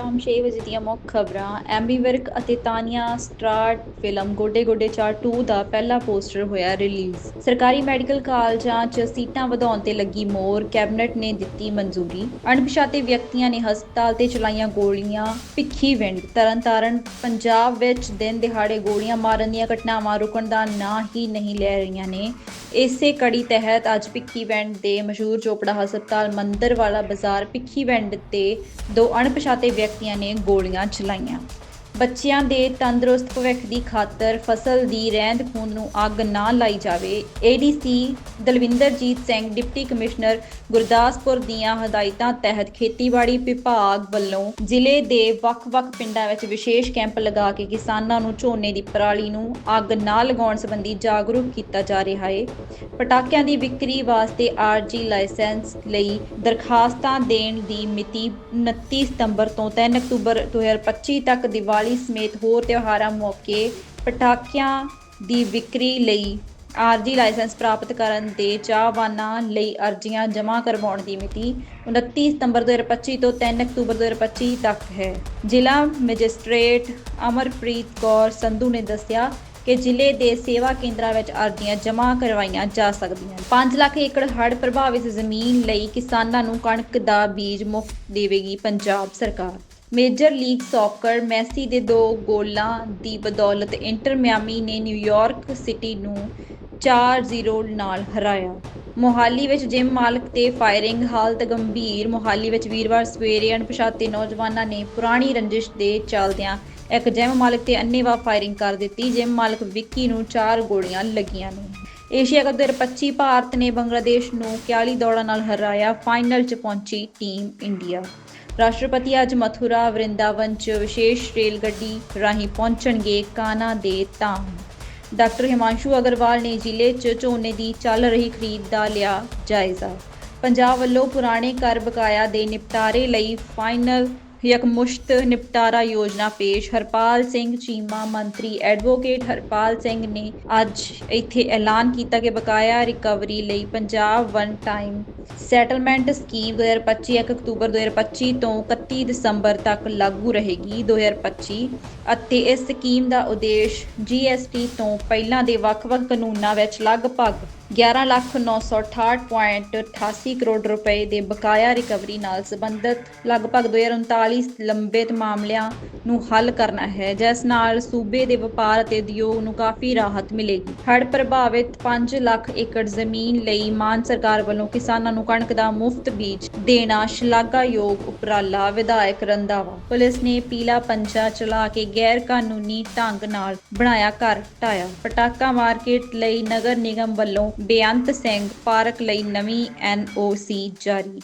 ਸ਼ਾਮ 6 ਵਜੇ ਦੀਆਂ ਮੁੱਖ ਖਬਰਾਂ, ਐਮਬੀ ਅਤੇ ਤਾਨੀਆ ਸਟਰਾਟ ਫਿਲਮ ਗੋਡੇ ਗੋਡੇ ਚਾਰ 2 ਦਾ ਪਹਿਲਾ ਪੋਸਟਰ ਹੋਇਆ ਰਿਲੀਜ਼। ਸਰਕਾਰੀ ਮੈਡੀਕਲ ਕਾਲਜਾਂ 'ਚ ਸੀਟਾਂ ਵਧਾਉਣ ਤੇ ਲੱਗੀ ਮੋਰ ਕੈਬਨਿਟ ਨੇ ਦਿੱਤੀ ਮਨਜ਼ੂਰੀ। ਅਣਪਛਾਤੇ ਵਿਅਕਤੀਆਂ ਨੇ ਹਸਪਤਾਲ ਤੇ ਚਲਾਈਆਂ ਗੋਲੀਆਂ, ਭਿੱਖੀ ਵਿੰਡ। ਤਰਨਤਾਰਨ, ਪੰਜਾਬ ਵਿੱਚ ਦਿਨ ਦਿਹਾੜੇ ਗੋਲੀਆਂ ਮਾਰਨ ਦੀਆਂ ਘਟਨਾਵਾਂ ਰੁਕਣ ਦਾ ਨਾਂ ਹੀ ਨਹੀਂ ਲੈ ਰਹੀਆਂ ਨੇ। ਇਸੇ ਕੜੀ ਤਹਿਤ ਅੱਜ ਭਿੱਖੀਵੈਂਡ ਦੇ ਮਸ਼ਹੂਰ ਚੋਪੜਾ ਹਸਪਤਾਲ ਮੰਦਰ ਵਾਲਾ ਬਾਜ਼ਾਰ ਭਿੱਖੀਵੈਂਡ ਤੇ ਦੋ ਅਣਪਛਾਤੇ ਵਿਅਕਤੀਆਂ ਨੇ ਗੋਲੀਆਂ ਚਲਾਈਆਂ। ਬੱਚਿਆਂ ਦੇ ਤੰਦਰੁਸਤ ਭਵਿੱਖ ਦੀ ਖਾਤਰ ਫਸਲ ਦੀ ਰਹਿੰਦ ਖੂੰਹਦ ਨੂੰ ਅੱਗ ਨਾ ਲਾਈ ਜਾਵੇ। ADC Dalwinderjit Singh, deputy commissioner, Gurdaspur ਦੀਆਂ ਹਦਾਇਤਾਂ ਤਹਿਤ ਖੇਤੀਬਾੜੀ ਵਿਭਾਗ ਵੱਲੋਂ ਜ਼ਿਲ੍ਹੇ ਦੇ ਵੱਖ-ਵੱਖ ਪਿੰਡਾਂ ਵਿੱਚ ਵਿਸ਼ੇਸ਼ ਕੈਂਪ ਲਗਾ ਕੇ ਕਿਸਾਨਾਂ ਨੂੰ ਝੋਨੇ ਦੀ ਪਰਾਲੀ ਨੂੰ ਅੱਗ ਨਾ ਲਗਾਉਣ ਸੰਬੰਧੀ ਜਾਗਰੂਕ ਕੀਤਾ ਜਾ ਰਿਹਾ ਹੈ ਪਟਾਕਿਆਂ ਦੀ ਵਿਕਰੀ ਵਾਸਤੇ ਆਰਜੀ ਲਾਇਸੈਂਸ ਲਈ ਦਰਖਾਸਤਾਂ ਦੇਣ ਦੀ ਮਿਤੀ 29 ਸਤੰਬਰ ਤੋਂ 3 ਅਕਤੂਬਰ 2025 ਤੱਕ ਦੀਵਾਲੀ ਸਮੇਤ ਹੋਰ ਤਿਉਹਾਰਾਂ ਮੌਕੇ ਪਟਾਕਿਆਂ ਦੀ ਵਿਕਰੀ ਲਈ ਆਰਜੀ ਲਾਇਸੈਂਸ ਪ੍ਰਾਪਤ ਕਰਨ ਦੇ ਚਾਹਵਾਨਾਂ ਲਈ ਅਰਜ਼ੀਆਂ ਜਮ੍ਹਾਂ ਕਰਵਾਉਣ ਦੀ ਮਿਤੀ 29 ਸਤੰਬਰ 2025 ਤੋਂ 3 ਅਕਤੂਬਰ 2025 ਤੱਕ ਹੈ। ਜ਼ਿਲ੍ਹਾ ਮੈਜਿਸਟ੍ਰੇਟ ਅਮਰਪ੍ਰੀਤ ਕੌਰ ਸੰਧੂ ਨੇ ਦੱਸਿਆ ਕਿ ਜ਼ਿਲ੍ਹੇ ਦੇ ਸੇਵਾ ਕੇਂਦਰਾਂ ਵਿੱਚ ਅਰਜ਼ੀਆਂ ਜਮ੍ਹਾਂ ਕਰਵਾਈਆਂ ਜਾ ਸਕਦੀਆਂ ਹਨ। 5 ਲੱਖ ਏਕੜ ਹੜ੍ਹ ਪ੍ਰਭਾਵਿਤ ਜ਼ਮੀਨ ਲਈ ਕਿਸਾਨਾਂ ਨੂੰ ਕਣਕ ਦਾ ਬੀਜ ਮੁਫਤ ਦੇਵੇਗੀ ਪੰਜਾਬ ਸਰਕਾਰ। ਮੇਜਰ ਲੀਗ ਸੌਕਰ ਮੈਸੀ ਦੇ ਦੋ ਗੋਲਾਂ ਦੀ ਬਦੌਲਤ ਇੰਟਰ ਮਿਆਮੀ ਨੇ ਨਿਊਯਾਰਕ ਸਿਟੀ ਨੂੰ 4-0 ਨਾਲ ਹਰਾਇਆ। ਮੋਹਾਲੀ ਵਿੱਚ ਜਿਮ ਮਾਲਕ ਤੇ ਫਾਇਰਿੰਗ ਹਾਲਤ ਗੰਭੀਰ। ਮੋਹਾਲੀ ਵਿੱਚ ਵੀਰਵਾਰ ਸਵੇਰੇ ਅਣਪਛਾਤੇ ਨੌਜਵਾਨਾਂ ਨੇ ਪੁਰਾਣੀ ਰੰਜਿਸ਼ ਦੇ ਚੱਲਦਿਆਂ ਇੱਕ ਜਿਮ ਮਾਲਕ ਤੇ ਅੰਨ੍ਹੇਵਾਹ ਫਾਇਰਿੰਗ ਕਰ ਦਿੱਤੀ। ਜਿਮ ਮਾਲਕ ਵਿੱਕੀ ਨੂੰ ਚਾਰ ਗੋਲੀਆਂ ਲੱਗੀਆਂ ਨੇ। ਏਸ਼ੀਆ ਕੱਪ 2025 ਭਾਰਤ ਨੇ ਬੰਗਲਾਦੇਸ਼ ਨੂੰ 41 ਦੌੜਾਂ ਨਾਲ ਹਰਾਇਆ। ਫਾਈਨਲ 'ਚ ਪਹੁੰਚੀ ਟੀਮ ਇੰਡੀਆ। ਰਾਸ਼ਟਰਪਤੀ ਅੱਜ ਮਥੁਰਾ, ਵਰਿੰਦਾਵਨ 'ਚ ਵਿਸ਼ੇਸ਼ ਰੇਲ ਗੱਡੀ ਰਾਹੀਂ ਪਹੁੰਚਣਗੇ ਕਾਨਾ ਦੇ ਧਾਮ ਡਾਕਟਰ ਹਿਮਾਂਸ਼ੂ ਅਗਰਵਾਲ ਨੇ ਜ਼ਿਲ੍ਹੇ 'ਚ ਝੋਨੇ ਦੀ ਚੱਲ ਰਹੀ ਖਰੀਦ ਦਾ ਲਿਆ ਜਾਇਜ਼ਾ। ਪੰਜਾਬ ਵੱਲੋਂ ਪੁਰਾਣੇ ਕਰ ਬਕਾਇਆ ਦੇ ਨਿਪਟਾਰੇ ਲਈ ਫਾਈਨਲ ਯਕਮੁਸ਼ਤ ਨਿਪਟਾਰਾ ਯੋਜਨਾ ਪੇਸ਼। ਹਰਪਾਲ ਸਿੰਘ ਚੀਮਾ ਮੰਤਰੀ ਐਡਵੋਕੇਟ ਹਰਪਾਲ ਸਿੰਘ ਨੇ ਅੱਜ ਇੱਥੇ ਐਲਾਨ ਕੀਤਾ ਕਿ ਬਕਾਇਆ ਰਿਕਵਰੀ ਲਈ Punjab one time settlement scheme 2025 1 ਅਕਤੂਬਰ 2025 ਤੋਂ 31 ਦਸੰਬਰ ਤੱਕ ਲਾਗੂ ਰਹੇਗੀ 2025 ਅਤੇ ਇਸ ਸਕੀਮ ਦਾ ਉਦੇਸ਼ GST ਤੋਂ ਪਹਿਲਾਂ ਦੇ ਵੱਖ-ਵੱਖ ਕਾਨੂੰਨਾਂ ਵਿੱਚ ਲਗਭਗ 11,968.88 ਕਰੋੜ ਰੁਪਏ ਦੇ ਬਕਾਇਆ ਰਿਕਵਰੀ ਨਾਲ ਸੰਬੰਧਿਤ ਲਗਭਗ 2039 ਲੰਬਿਤ ਮਾਮਲਿਆਂ ਨੂੰ ਹੱਲ ਕਰਨਾ ਹੈ ਜਿਸ ਨਾਲ ਸੂਬੇ ਦੇ ਵਪਾਰ ਅਤੇ ਉਦਯੋਗ ਨੂੰ ਕਾਫੀ ਰਾਹਤ ਮਿਲੇਗੀ। ਹੜ੍ਹ ਪ੍ਰਭਾਵਿਤ 5 ਲੱਖ ਏਕੜ ਜ਼ਮੀਨ ਲਈ ਮਾਨ ਸਰਕਾਰ ਵੱਲੋਂ ਕਿਸਾਨਾਂ ਨੂੰ ਕਣਕ ਦਾ ਮੁਫਤ ਬੀਜ ਦੇਣਾ ਸ਼ਲਾਘਾਯੋਗ ਉਪਰਾਲਾ ਵਿਧਾਇਕ ਰੰਦਾਵਾ ਪੁਲਿਸ ਨੇ ਪੀਲਾ ਪੰਚਾ ਚਲਾ ਕੇ ਗੈਰ ਕਾਨੂੰਨੀ ਢੰਗ ਨਾਲ ਬਣਾਇਆ ਘਰ ਢਾਇਆ। ਪਟਾਕਾ ਮਾਰਕੀਟ ਲਈ ਨਗਰ ਨਿਗਮ ਵੱਲੋਂ ਬੇਅੰਤ ਸਿੰਘ ਪਾਰਕ ਲਈ ਨਵੀਂ ਐਨਓਸੀ ਜਾਰੀ।